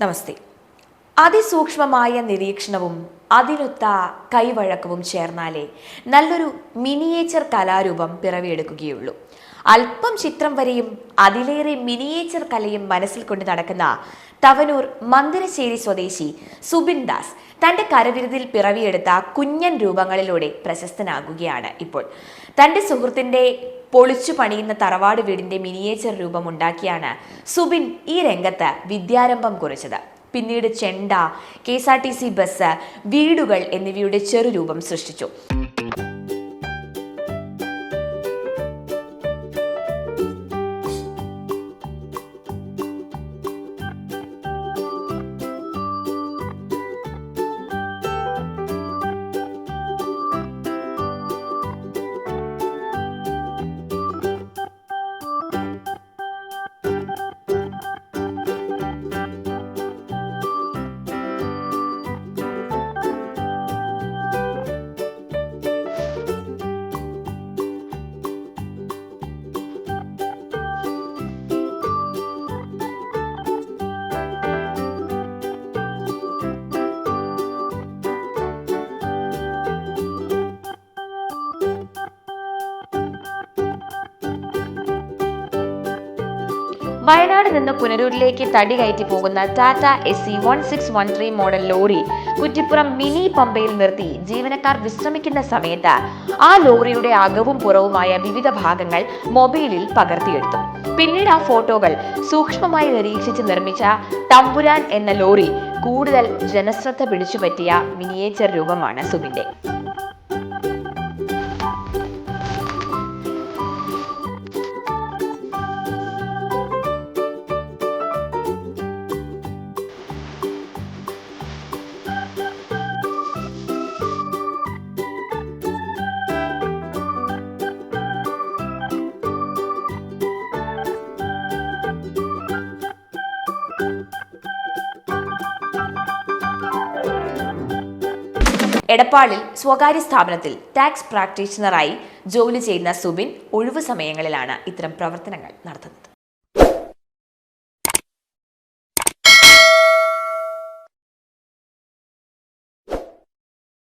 നമസ്തേ. അതിസൂക്ഷ്മമായ നിരീക്ഷണവും അതിനൊത്ത കൈവഴക്കവും ചേർന്നാലേ നല്ലൊരു മിനിയേച്ചർ കലാരൂപം പിറവിയെടുക്കുകയുള്ളൂ. അല്പം ചിത്രം വരെയും അതിലേറെ മിനിയേച്ചർ കലയും മനസ്സിൽ കൊണ്ട് നടക്കുന്ന തവനൂർ മന്ദിരശ്ശേരി സ്വദേശി സുബിൻ ദാസ് തന്റെ കരവിരുതിൽ പിറവിയെടുത്ത കുഞ്ഞൻ രൂപങ്ങളിലൂടെ പ്രശസ്തനാകുകയാണ് ഇപ്പോൾ. തന്റെ സുഹൃത്തിന്റെ പൊളിച്ചു പണിയുന്ന തറവാട് വീടിന്റെ മിനിയേച്ചർ രൂപം ഉണ്ടാക്കിയാണ് സുബിൻ ഈ രംഗത്ത് വിദ്യാരംഭം കുറിച്ചത്. പിന്നീട് ചെണ്ട K S R T C bus വീടുകൾ എന്നിവയുടെ ചെറുരൂപം സൃഷ്ടിച്ചു. വയനാട് നിന്ന് പുനരൂരിലേക്ക് തടി കയറ്റി പോകുന്ന Tata S C one six one three model lorry Kuttippuram mini പമ്പയിൽ നിർത്തി ജീവനക്കാർ വിശ്രമിക്കുന്ന സമയത്ത് ആ ലോറിയുടെ അകവും പുറവുമായ വിവിധ ഭാഗങ്ങൾ മൊബൈലിൽ പകർത്തിയെടുത്തു. പിന്നീട് ആ ഫോട്ടോകൾ സൂക്ഷ്മമായി നിരീക്ഷിച്ച് നിർമ്മിച്ച തമ്പുരാൻ എന്ന ലോറി കൂടുതൽ ജനശ്രദ്ധ പിടിച്ചുപറ്റിയ മിനിയേച്ചർ രൂപമാണ് സുബിന്റെ എടപ്പാളിൽ സ്വകാര്യ സ്ഥാപനത്തിൽ ടാക്സ് പ്രാക്ടീഷണറായി ജോലി ചെയ്യുന്ന സുബിൻ ഒഴിവു സമയങ്ങളിലാണ് ഇത്തരം പ്രവർത്തനങ്ങൾ നടത്തുന്നത്.